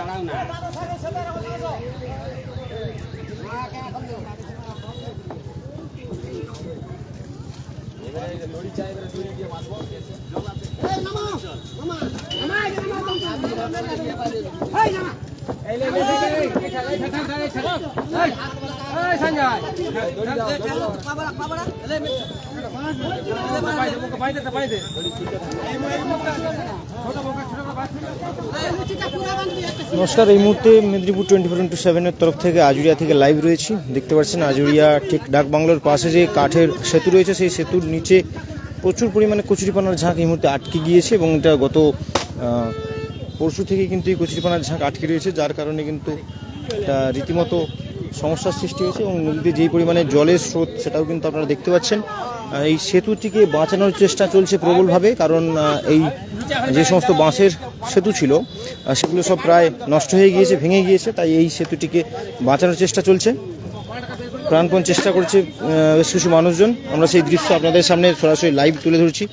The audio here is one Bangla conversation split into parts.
দাঁড়াও না নমস্কার, এই মুহূর্তে মেদিনীপুর টোয়েন্টি ফোর ইন্টু সেভেনের তরফ থেকে আজুরিয়া থেকে লাইভ রয়েছি। দেখতে পাচ্ছেন আজুরিয়া ঠিক ডাক বাংলোর পাশে যে কাঠের সেতু রয়েছে, সেই সেতুর নিচে প্রচুর পরিমাণে কচুরিপানার ঝাঁক এই মুহূর্তে আটকে গিয়েছে এবং এটা গত পরশু থেকে কিন্তু এই কচুরিপানার ঝাঁক আটকে রয়েছে, যার কারণে কিন্তু এটা রীতিমতো সমস্যার সৃষ্টি হয়েছে এবং নদীতে যেই পরিমাণে জলের স্রোত সেটাও কিন্তু আপনারা দেখতে পাচ্ছেন। এই সেতুটিকে বাঁচানোর চেষ্টা চলছে প্রবলভাবে, কারণ এই যে সমস্ত বাঁশের সেতু ছিল সেগুলো সব প্রায় নষ্ট হয়ে গিয়েছে, ভেঙে গিয়েছে, তাই এই সেতুটিকে বাঁচানোর চেষ্টা চলছে। প্রাণপণ চেষ্টা করছে বেশ কিছু মানুষজন। আমরা সেই দৃশ্য আপনাদের সামনে সরাসরি লাইভ তুলে ধরছি।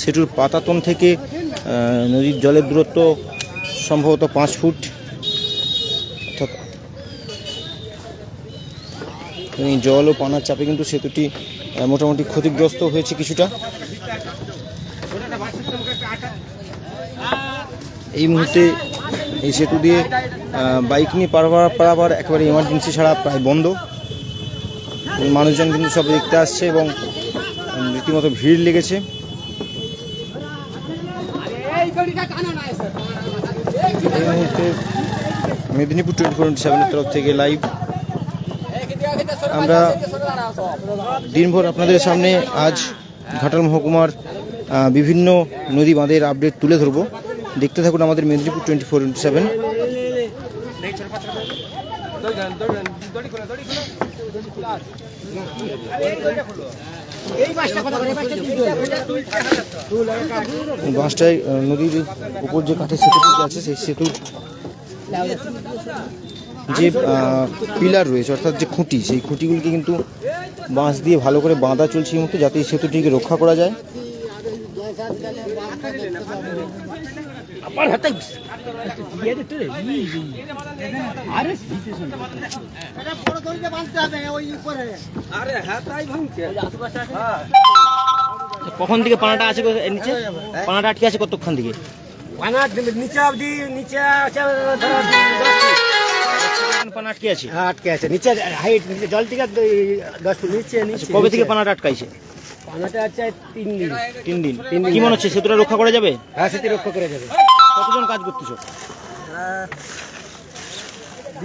সেতুর পাতাতন থেকে নদীর জলের দূরত্ব সম্ভবত পাঁচ ফুট। অর্থাৎ জল ও পানার চাপে কিন্তু সেতুটি মোটামুটি ক্ষতিগ্রস্ত হয়েছে কিছুটা। এই মুহূর্তে এই সেতু দিয়ে বাইক নিয়ে পারাবার পারাবার একেবারে এমার্জেন্সি ছাড়া প্রায় বন্ধ। মানুষজন কিন্তু সব দেখতে আসছে এবং রীতিমতো ভিড় লেগেছে। এই মুহূর্তে মেদিনীপুর টোয়েন্টি ফোর সেভেনের তরফ থেকে লাইভ আমরা দিনভর আপনাদের সামনে আজ ঘাটাল মহকুমার বিভিন্ন নদী বাঁধের আপডেট তুলে ধরবো। দেখতে থাকুন আমাদের Medinipur twenty four into seven. বাঁশটায় নদীর উপর যে কাঠের সেতুটি আছে, সেই সেতু যে পিলার রয়েছে, অর্থাৎ যে খুঁটি, সেই খুঁটিগুলিকে কিন্তু বাঁশ দিয়ে ভালো করে বাঁধা চলছে এই মুহূর্তে, যাতে এই সেতুটিকে রক্ষা করা যায়। কখন থেকে পানাটা আছে নিচে? পানাটা আটকে আছে কতক্ষণ থেকে? পানা নিচে অবধি নিচে আছে। পানা আটকে আছে। হ্যাঁ, আটকে আছে। নিচে হাইট নিচে জল থেকে দশ ফুট নিচে নিচে কবে থেকে পানাটা আটকাইছে? পানাটা আছে তিন দিন তিন দিন। তিন দিন। কি মনে হচ্ছে সেতুটা রক্ষা করা যাবে? হ্যাঁ সেটি রক্ষা করে যাবে। কতজন কাজ করতেছো?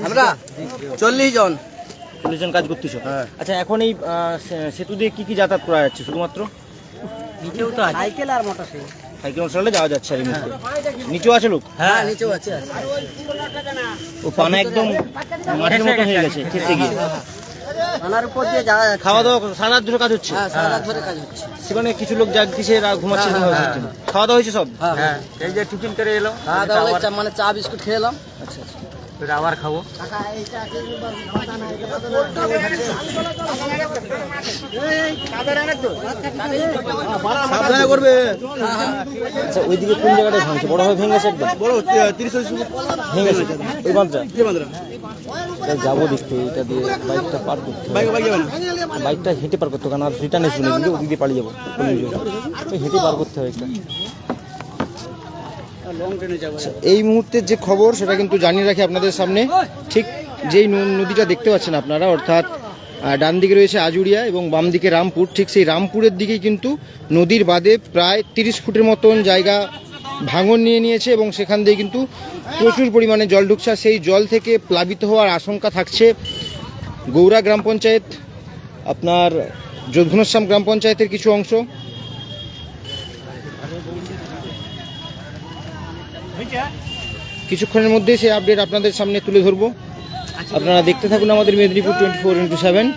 আমরা চল্লিশ জন। চল্লিশ জন কাজ করতেছো? হ্যাঁ। আচ্ছা এখন এই সে- সেতু দিয়ে কি কি যাতায়াত করা যাচ্ছে শুধুমাত্র? সাইকেল আর মোটর সাইকেল। সাইকেল মোটরসাইকেলে যাওয়া যাচ্ছে আর এই মুহূর্তে। নিচেও আছে লোক? হ্যাঁ নিচেও আছে। ও পানা একদম মাঠের মতো হয়ে গেছে খেসে গিয়ে। থানার উপর দিয়ে যাওয়া যাচ্ছে খাওয়া দাওয়া সারা রাত ধরে কাজ হচ্ছে? হ্যাঁ সারা রাত ধরে কাজ হচ্ছে। সেখানে কিছু লোক জাগতিছে ঘুমাচ্ছে হ্যাঁ, হ্যাঁ। খাওয়া দাওয়া হয়েছে সব? হ্যাঁ এই যে টিফিন করে এলো খাওয়া দাওয়া মানে চা বিস্কুট খেয়ে এলাম। আচ্ছা আচ্ছা। আবার খাব? সাবধানে করবে। আচ্ছা ওইদিকে কোন জায়গাটায় ভাঙছে? বড় হয়ে ভেঙে গেছে একদম? বড় তিরিশ ভেঙে ওই বাঁধটা। তাই যাব দেখতে এটা দিয়ে বাইকটা পার করতে বাইকটা হেঁটে পার করতে হবে, কারণ আর রিটার্ন এসে নেই ওদিক দিয়ে পালিয়ে যাব হেঁটে পার করতে হবে একটা। আচ্ছা, এই মুহূর্তের যে খবর সেটা কিন্তু জানিয়ে রাখি আপনাদের সামনে। ঠিক যেই নদীটা দেখতে পাচ্ছেন আপনারা অর্থাৎ ডান দিকে রয়েছে আজুরিয়া এবং বাম দিকে রামপুর ঠিক সেই রামপুরের দিকেই কিন্তু নদীর বাদে প্রায় তিরিশ ফুটের মতন জায়গা ভাঙন নিয়ে নিয়েছে এবং সেখান দিয়ে কিন্তু প্রচুর পরিমাণে জল ঢুকছে। সেই জল থেকে প্লাবিত হওয়ার আশঙ্কা থাকছে গৌরা গ্রাম পঞ্চায়েত, আপনার যোধঘনশ্যাম গ্রাম পঞ্চায়েতের কিছু অংশ। কিছুক্ষণের মধ্যেই সেই আপডেট আপনাদের সামনে তুলে ধরবো। আপনারা দেখতে থাকুন আমাদের Medinipur twenty four into seven.